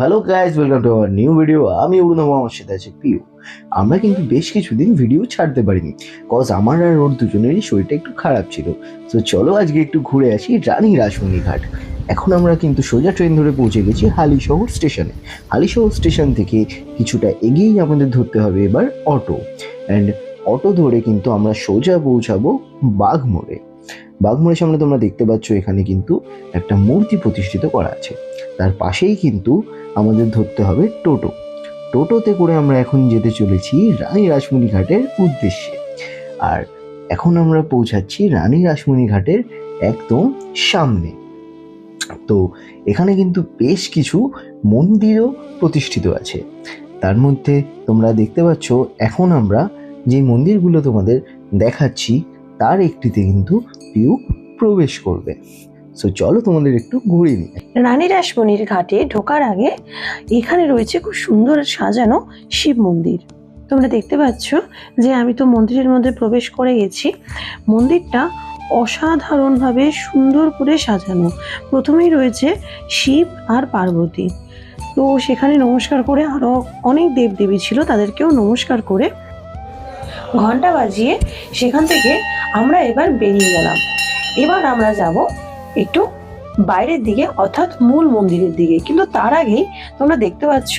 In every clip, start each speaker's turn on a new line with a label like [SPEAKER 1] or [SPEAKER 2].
[SPEAKER 1] Hello guys welcome to our new video আমি অরুণব আমার সাথে আছে পিউ আমরা কিন্তু বেশ কিছুদিন ভিডিও ছাড়তে পারিনি। কজ আমার আর ওর দুজনেরই শরীরটা একটু খারাপ ছিল। তো চলো আজকে একটু ঘুরে আসি রানী রাসমণি ঘাট। এখন আমরা কিন্তু সোজা ট্রেন ধরে পৌঁছে গেছি হালিশহর স্টেশনে হালিশহর স্টেশন থেকে কিছুটা এগিয়েই আমাদের ধরতে হবে এবার অটো অ্যান্ড অটো ধরে কিন্তু আমরা সোজা পৌঁছাবো বাঘমোড়ে। বাঘমোড়ের সামনে তোমরা দেখতে পাচ্ছ এখানে কিন্তু একটা মূর্তি প্রতিষ্ঠিত করা আছে। তার পাশেই কিন্তু আমাদের ধরতে হবে টোটো। টোটোতে করে আমরা এখন যেতে চলেছি রানী রাসমণি ঘাটের উদ্দেশ্যে। আর এখন আমরা পৌঁছাচ্ছি রানী রাসমণি ঘাটের একদম সামনে। তো এখানে কিন্তু বেশ কিছু মন্দিরও প্রতিষ্ঠিত আছে। তার মধ্যে তোমরা দেখতে পাচ্ছ, এখন আমরা যে মন্দিরগুলো তোমাদের দেখাচ্ছি, তার একটিতে কিন্তু পিউ প্রবেশ করবে। সো চলো তোমাদের একটু ঘুরিয়ে নিই।
[SPEAKER 2] রানী রাসমণির ঘাটে ঢোকার আগে এখানে রয়েছে খুব সুন্দর সাজানো শিব মন্দির। তোমরা দেখতে পাচ্ছ যে আমি তো মন্দিরের মধ্যে প্রবেশ করে গেছি। মন্দিরটা অসাধারণভাবে সুন্দর করে সাজানো। প্রথমেই রয়েছে শিব আর পার্বতী। তো সেখানে নমস্কার করে আরও অনেক দেবদেবী ছিল, তাদেরকেও নমস্কার করে ঘণ্টা বাজিয়ে সেখান থেকে আমরা এবার বেরিয়ে গেলাম। এবার আমরা যাব একটু বাইরের দিকে, অর্থাৎ মূল মন্দিরের দিকে। কিন্তু তার আগেই তোমরা দেখতে পাচ্ছ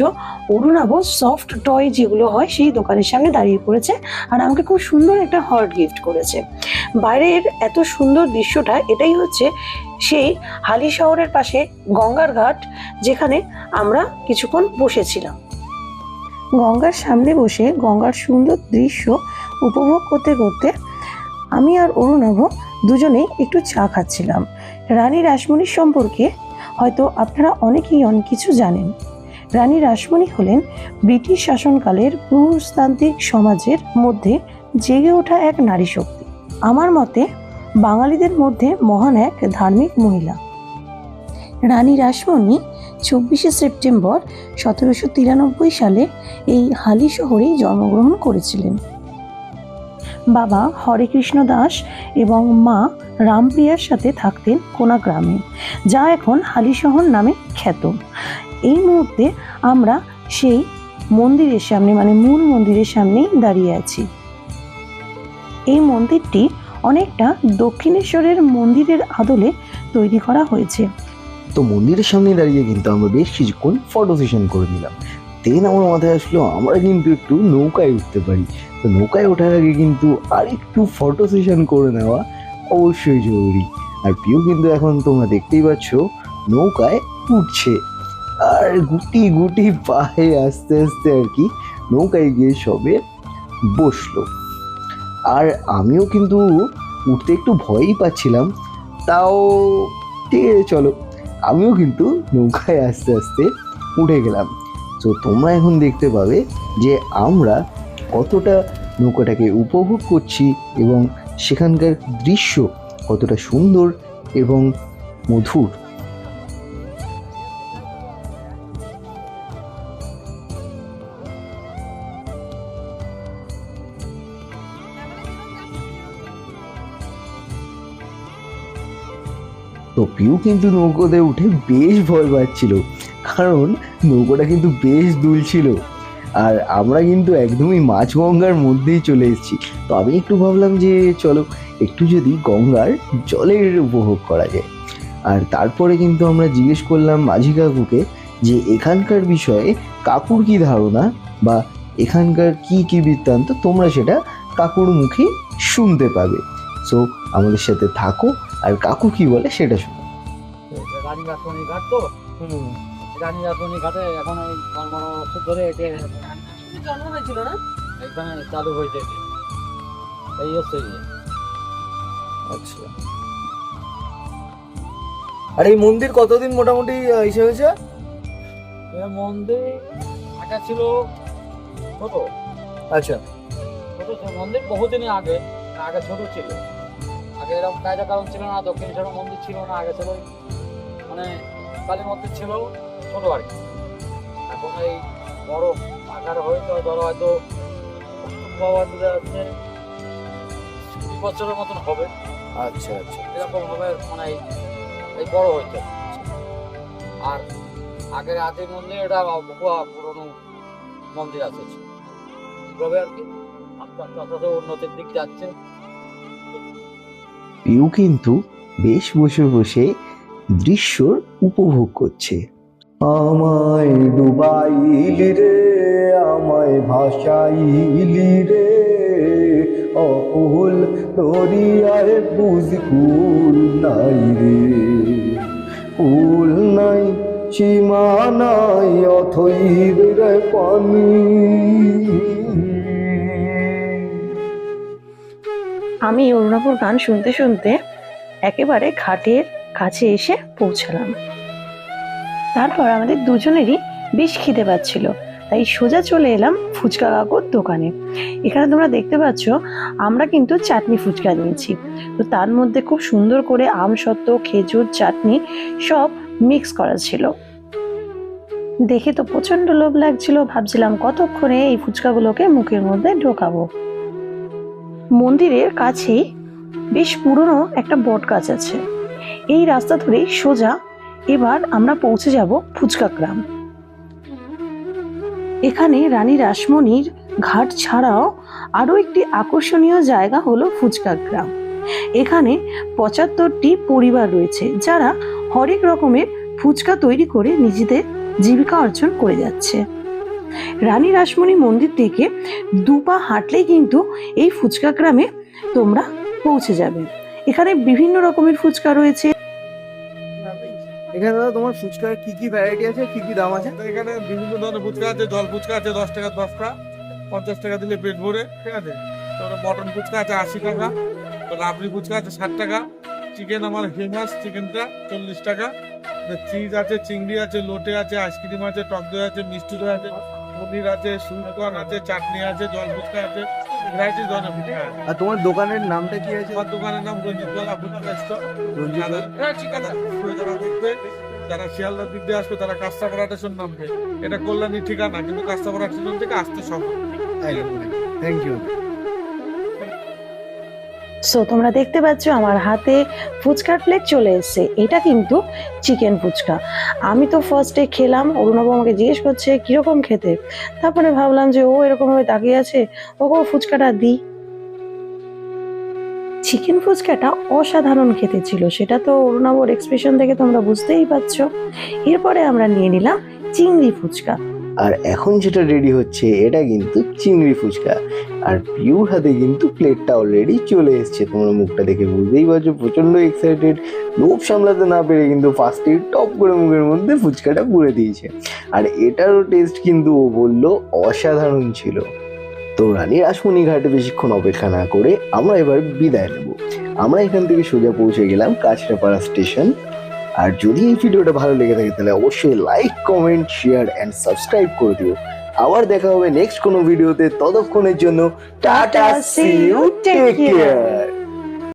[SPEAKER 2] অরুণাভ সফট টয় যেগুলো হয়, সেই দোকানের সামনে দাঁড়িয়ে পড়েছে আর আমাকে খুব সুন্দর একটা হর্ট গিফট করেছে। বাইরের এত সুন্দর দৃশ্যটা, এটাই হচ্ছে সেই হালি শহরের পাশে গঙ্গার ঘাট, যেখানে আমরা কিছুক্ষণ বসেছিলাম। গঙ্গার সামনে বসে গঙ্গার সুন্দর দৃশ্য উপভোগ করতে করতে আমি আর অরুণাভ দুজনেই একটু চা খাচ্ছিলাম। রানী রাসমণির সম্পর্কে হয়তো আপনারা অনেকেই অনেক কিছু জানেন। রানী রাসমণি হলেন ব্রিটিশ শাসনকালের পুরুষতান্ত্রিক সমাজের মধ্যে জেগে ওঠা এক নারী শক্তি। আমার মতে বাঙালিদের মধ্যে মহান এক ধার্মিক মহিলা। রানী রাসমণি চব্বিশে সেপ্টেম্বর সতেরোশো তিরানব্বই সালে এই হালি শহরেই জন্মগ্রহণ করেছিলেন। বাবা হরেকৃষ্ণ দাস এবং মা রামপ্রিয়ার সাথে থাকতেন কোনা গ্রামে, যা এখন হালিশহর নামে খ্যাত। এই মুহূর্তে আমরা সেই মন্দিরের সামনে মানে মূল মন্দিরের সামনেই দাঁড়িয়ে আছি। এই মন্দিরটি অনেকটা দক্ষিণেশ্বরের মন্দিরের আদলে তৈরি করা হয়েছে।
[SPEAKER 1] তো মন্দিরের সামনে দাঁড়িয়ে কিন্তু আমরা বেশ কিছুক্ষণ ফটো সেশন করে নিলাম। দেন আমার মাথায় আসলো, আমরা কিন্তু একটু নৌকায় উঠতে পারি। তো নৌকায় ওঠার আগে কিন্তু আর একটু ফটো সেশন করে নেওয়া অবশ্যই জরুরি। আর পিউ কিন্তু এখন তোমরা দেখতেই পাচ্ছ, নৌকায় উঠছে। আর গুটি গুটি পায়ে আস্তে আস্তে আর কি নৌকায় গিয়ে সবে বসল। আর আমিও কিন্তু উঠতে একটু ভয়ই পাচ্ছিলাম, তাও ঠিক আছে, চলো। আমিও কিন্তু নৌকায় আস্তে আস্তে উঠে গেলাম। তো তোমরা এখন দেখতে পাবে যে আমরা কতটা নৌকাটাকে উপভোগ করছি এবং সেখানকার দৃশ্য কতটা সুন্দর এবং মধুর। তো পিউ কিন্তু নৌকোতে উঠে বেশ ভয় পাচ্ছিল। কারণ নৌকোটা কিন্তু বেশ দুলছিল আর আমরা কিন্তু একদমই মাছ গঙ্গার মধ্যেই চলে এসেছি। তো আমি একটু ভাবলাম যে চলো একটু যদি গঙ্গার জলের উপভোগ করা যায়। আর তারপরে কিন্তু আমরা জিজ্ঞেস করলাম মাঝি কাকুকে যে এখানকার বিষয়ে কাকুর কি ধারণা? বা এখানকার কি কি বৃত্তান্ত? তোমরা সেটা কাকুর মুখে শুনতে পাবে। সো আমাদের সাথে থাকো আর কাকু কি বলে সেটা শোনো।
[SPEAKER 3] রানী রাসমণি ঘাট এখন এই বছর ধরে এটি
[SPEAKER 2] জন্ম হয়েছিল না?
[SPEAKER 3] এখানে চালু হয়েছে এই হচ্ছে।
[SPEAKER 4] আচ্ছা। আর এই মন্দির কতদিন মোটামুটি ইসে হয়েছে?
[SPEAKER 3] মন্দির আগে ছিল ছোট।
[SPEAKER 4] আচ্ছা।
[SPEAKER 3] ছোট ছিল মন্দির বহুদিনই আগে আগে ছোট ছিল। আগে এরকম কায়দা কারণ ছিল না দক্ষিণেশ্বর মন্দির ছিল না আগে ছিল মানে কালী মন্দির ছিল ছোট আর কি। এখন এই বড় আকার হয়েছে ধরো হয়তো বাবা দিদা আছে কুড়ি বছরের মতন হবে।
[SPEAKER 4] আচ্ছা আচ্ছা।
[SPEAKER 3] এরকম ভাবে মানে এই- বড় হয়েছে আর আগের আদি মন্দির এটা বহু পুরনো মন্দির আছে। এভাবে আর কি আস্তে আস্তে আস্তে আস্তে উন্নতির দিক যাচ্ছে।
[SPEAKER 1] পিউ কিন্তু বেশ বসে বসে দৃশ্যর উপভোগ করছে। আমায় ডুবাইলি রে, আমায় ভাসাইলি রে। অকুল দরিয়ায় বুঝ কুল নাই রে। কুল নাই, সীমা নাই অথই রে পানি।
[SPEAKER 2] আমি অরুণাপুর গান শুনতে শুনতে একেবারে ঘাটের কাছে এসে পৌঁছালাম। তারপর আমাদের দুজনেরই বেশ খিদে পাচ্ছিল, তাই সোজা চলে এলাম ফুচকা কাকুর দোকানে। এখানে তোমরা দেখতে পাচ্ছ, আমরা কিন্তু চাটনি ফুচকা নিয়েছি। তো তার মধ্যে খুব সুন্দর করে আম সত্ত্ব, খেজুর, চাটনি সব মিক্স করা ছিল। দেখে তো প্রচণ্ড লোভ লাগছিল, ভাবছিলাম কতক্ষণে এই ফুচকাগুলোকে মুখের মধ্যে ঢোকাবো। মন্দিরের কাছেই বেশ পুরনো একটা বট গাছ আছে। এই রাস্তা ধরেই সোজা এবার আমরা পৌঁছে যাব ফুচকা গ্রাম। এখানে রানী রাসমণির ঘাট ছাড়াও আরও একটি আকর্ষণীয় জায়গা হলো ফুচকা গ্রাম। এখানে পঁচাত্তরটি পরিবার রয়েছে যারা হরেক রকমের ফুচকা তৈরি করে নিজেদের জীবিকা অর্জন করে যাচ্ছে। রানী রাসমণি মন্দির থেকে দুপা হাঁটলেই কিন্তু এই ফুচকা গ্রামে তোমরা পৌঁছে যাবে। এখানে বিভিন্ন রকমের ফুচকা রয়েছে।
[SPEAKER 4] এখানে দাদা, তোমার ফুচকার কি কি ভ্যারাইটি আছে? কি কি দাম আছে?
[SPEAKER 5] এখানে বিভিন্ন ধরনের ফুচকা আছে, জল ফুচকা আছে, দশ টাকা দশটা পঞ্চাশ টাকা দিলে পেট ভরে। ঠিক আছে? তারপরে মটন ফুচকা আছে আশি টাকা রাবড়ি ফুচকা আছে ষাট টাকা চিকেন আমার ফেমাস চিকেনটা চল্লিশ টাকা। চিজ আছে, চিংড়ি আছে, লোটে আছে আইসক্রিম আছে, টক দই আছে, মিষ্টি দই আছে, পনির আছে সুইটকর্ন আছে, চাটনি আছে, জল ফুচকা আছে। ধরনের
[SPEAKER 4] আর তোমার দোকানের নামটা কি আছে?
[SPEAKER 5] আমার দোকানের নাম রঞ্জিত হ্যাঁ, যারা দেখবে যারা শিয়ালদার দিক দিয়ে আসবে তারা কাস্টমার আটেশন নামবে। এটা কল্যাণীর ঠিকানা কিন্তু কাস্টমার আটেশন থেকে আসতে সব
[SPEAKER 4] থ্যাংক ইউ
[SPEAKER 2] সো তোমরা দেখতে পাচ্ছ আমার হাতে ফুচকার প্লেট চলে এসেছে। এটা কিন্তু চিকেন ফুচকা। আমি তো ফার্স্টে খেলাম, অরুণাব আমাকে জিজ্ঞেস করছে, কীরকম খেতে? তারপরে ভাবলাম যে, ও এরকমভাবে তাকিয়ে আছে, ওকে ফুচকাটা দিই। চিকেন ফুচকাটা অসাধারণ খেতে ছিল, সেটা তো অরুণাবর এক্সপ্রেশন থেকে তোমরা বুঝতেই পারছ। এরপরে আমরা নিয়ে নিলাম চিংড়ি ফুচকা।
[SPEAKER 1] আর এখন যেটা রেডি হচ্ছে, এটা কিন্তু চিংড়ি ফুচকা। আর পিউর হাতে কিন্তু প্লেটটা অলরেডি চলে এসছে। তোমরা মুখটা দেখে বুঝতেই পারছ প্রচণ্ড এক্সাইটেড লোভ সামলাতে না পেরে কিন্তু ফার্স্টে টপ করে মুখের মধ্যে ফুচকাটা পুড়ে দিয়েছে। আর এটারও টেস্ট কিন্তু ও বলল অসাধারণ ছিল। তো রানী রাসমণি ঘাটে বেশিক্ষণ অপেক্ষা না করে আমরা এবার বিদায় নেব। আমরা এখান থেকে সোজা পৌঁছে গেলাম কাছড়াপাড়া স্টেশন আর যদি এই ভিডিওটা ভালো লেগে থাকে, তাহলে অবশ্যই like comment share and subscribe করে দিও। আবার দেখা হবে নেক্সট কোনো ভিডিওতে। ততক্ষণের জন্য tata see you take care